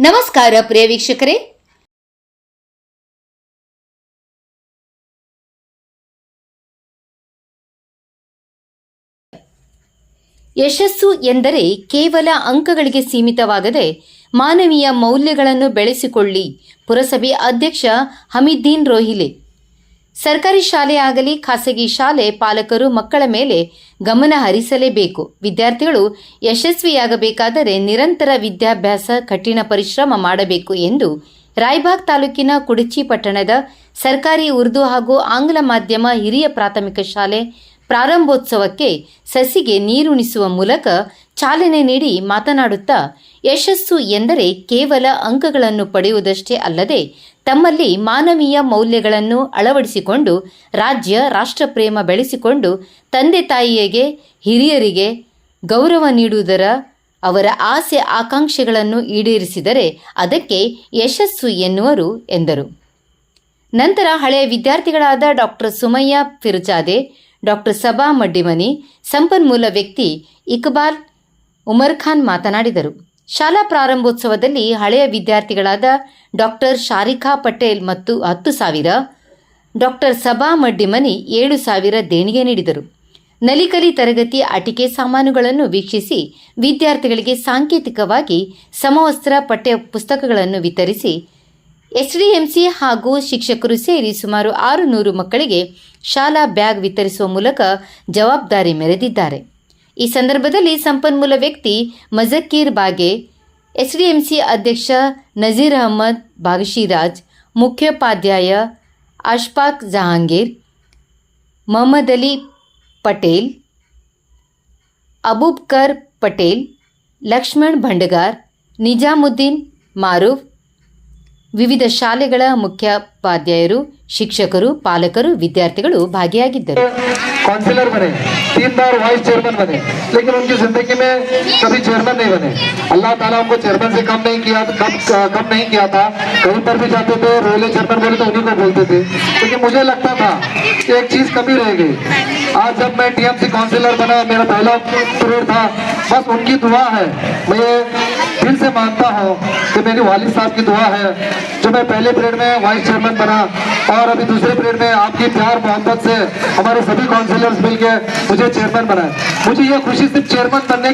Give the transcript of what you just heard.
ನಮಸ್ಕಾರ ಪ್ರಿಯ ವೀಕ್ಷಕರೇ. ಯಶಸ್ಸು ಎಂದರೆ ಕೇವಲ ಅಂಕಗಳಿಗೆ ಸೀಮಿತವಾಗದೆ ಮಾನವೀಯ ಮೌಲ್ಯಗಳನ್ನು ಬೆಳೆಸಿಕೊಳ್ಳಿ. ಪುರಸಭೆ ಅಧ್ಯಕ್ಷ ಹಮೀದ್ದೀನ್ ರೋಹಿಲೆ. ಸರ್ಕಾರಿ ಶಾಲೆ ಆಗಲಿ, ಖಾಸಗಿ ಶಾಲೆ ಪಾಲಕರು ಮಕ್ಕಳ ಮೇಲೆ ಗಮನ ಹರಿಸಲೇಬೇಕು. ವಿದ್ಯಾರ್ಥಿಗಳು ಯಶಸ್ವಿಯಾಗಬೇಕಾದರೆ ನಿರಂತರ ವಿದ್ಯಾಭ್ಯಾಸ, ಕಠಿಣ ಪರಿಶ್ರಮ ಮಾಡಬೇಕು ಎಂದು ರಾಯ್ಬಾಗ್ ತಾಲೂಕಿನ ಕುಡಚಿ ಪಟ್ಟಣದ ಸರ್ಕಾರಿ ಉರ್ದು ಹಾಗೂ ಆಂಗ್ಲ ಮಾಧ್ಯಮ ಹಿರಿಯ ಪ್ರಾಥಮಿಕ ಶಾಲೆ ಪ್ರಾರಂಭೋತ್ಸವಕ್ಕೆ ಸಸಿಗೆ ನೀರುಣಿಸುವ ಮೂಲಕ ಚಾಲನೆ ನೀಡಿ ಮಾತನಾಡುತ್ತಾ, ಯಶಸ್ಸು ಎಂದರೆ ಕೇವಲ ಅಂಕಗಳನ್ನು ಪಡೆಯುವುದಷ್ಟೇ ಅಲ್ಲದೆ ತಮ್ಮಲ್ಲಿ ಮಾನವೀಯ ಮೌಲ್ಯಗಳನ್ನು ಅಳವಡಿಸಿಕೊಂಡು, ರಾಜ್ಯ, ರಾಷ್ಟ್ರಪ್ರೇಮ ಬೆಳೆಸಿಕೊಂಡು, ತಂದೆ ತಾಯಿಯಗೆ ಹಿರಿಯರಿಗೆ ಗೌರವ ನೀಡುವುದರ ಅವರ ಆಸೆ ಆಕಾಂಕ್ಷೆಗಳನ್ನು ಈಡೇರಿಸಿದರೆ ಅದಕ್ಕೆ ಯಶಸ್ಸು ಎನ್ನುವರು ಎಂದರು. ನಂತರ ಹಳೆಯ ವಿದ್ಯಾರ್ಥಿಗಳಾದ ಡಾಕ್ಟರ್ ಸುಮಯ್ಯ ಫಿರುಜಾದೆ ಡಾಕ್ಟರ್ ಸಬಾ ಮಡ್ಡಿಮನಿ, ಸಂಪನ್ಮೂಲ ವ್ಯಕ್ತಿ ಇಕ್ಬಾಲ್ ಉಮರ್ ಖಾನ್ ಮಾತನಾಡಿದರು. ಶಾಲಾ ಪ್ರಾರಂಭೋತ್ಸವದಲ್ಲಿ ಹಳೆಯ ವಿದ್ಯಾರ್ಥಿಗಳಾದ ಡಾಕ್ಟರ್ ಶಾರಿಕಾ ಪಟೇಲ್ ಮತ್ತು ಹತ್ತು ಸಾವಿರ, ಡಾಕ್ಟರ್ ಸಬಾ ಮಡ್ಡಿಮನಿ ಏಳು ಸಾವಿರ ದೇಣಿಗೆ ನೀಡಿದರು. ನಲಿಕಲಿ ತರಗತಿ ಆಟಿಕೆ ಸಾಮಾನುಗಳನ್ನು ವೀಕ್ಷಿಸಿ ವಿದ್ಯಾರ್ಥಿಗಳಿಗೆ ಸಾಂಕೇತಿಕವಾಗಿ ಸಮವಸ್ತ್ರ, ಪಠ್ಯ ಪುಸ್ತಕಗಳನ್ನು ವಿತರಿಸಿ ಎಸ್ಡಿಎಂಸಿ ಹಾಗೂ ಶಿಕ್ಷಕರು ಸೇರಿ ಸುಮಾರು ಆರು ನೂರು ಮಕ್ಕಳಿಗೆ ಶಾಲಾ ಬ್ಯಾಗ್ ವಿತರಿಸುವ ಮೂಲಕ ಜವಾಬ್ದಾರಿ ಮೆರೆದಿದ್ದಾರೆ. ಈ ಸಂದರ್ಭದಲ್ಲಿ ಸಂಪನ್ಮೂಲ ವ್ಯಕ್ತಿ ಮಜಕ್ಕೀರ್ ಬಾಗೆ ಎಸ್ಡಿಎಂಸಿ ಅಧ್ಯಕ್ಷ ನಜೀರ್ ಅಹಮದ್ ಬಾಗಶಿರಾಜ್ ಮುಖ್ಯೋಪಾಧ್ಯಾಯ ಅಶ್ಫಾಕ್ ಜಹಾಂಗೀರ್ ಮೊಹಮ್ಮದ್ ಅಲಿ ಪಟೇಲ್ ಅಬೂಬ್ಕರ್ ಪಟೇಲ್ ಲಕ್ಷ್ಮಣ್ ಭಂಡಗಾರ್ ನಿಜಾಮುದ್ದೀನ್ ಮಾರೂಫ್ ವಿವಿಧ ಶಾಲೆಗಳ ಮುಖ್ಯೋಪಾಧ್ಯಾಯರು ಶಿಕ್ಷಕರು ಪಾಲಕರು ವಿದ್ಯಾರ್ಥಿಗಳು ಭಾಗಿಯಾಗಿದ್ದರು काउंसिलर बने तीन बार वाइस चेयरमैन बने लेकिन उनकी जिंदगी में कभी चेयरमैन नहीं बने अल्लाह ताला उनको चेयरमैन से कम नहीं किया कम कम नहीं किया था कहीं पर भी जाते थे रोयले चेयरमैन बोले तो उन्हीं को बोलते थे लेकिन मुझे लगता था कि एक चीज कमी रह गई आज जब मैं टीएमसी काउंसिलर बना मेरा पहला पीरियड था बस उनकी दुआ है मैं ये दिल से मानता हूँ कि मेरे वालिद साहब की दुआ है जो मैं पहले पीरियड में वाइस चेयरमैन बना और अभी दूसरे पीरियड में आपकी प्यार मोहब्बत से हमारे सभी काउंसिलर्स मिलकर मुझे चेयरमैन बनाए। मुझे यह खुशी सिर्फ़ चेयरमैन बनने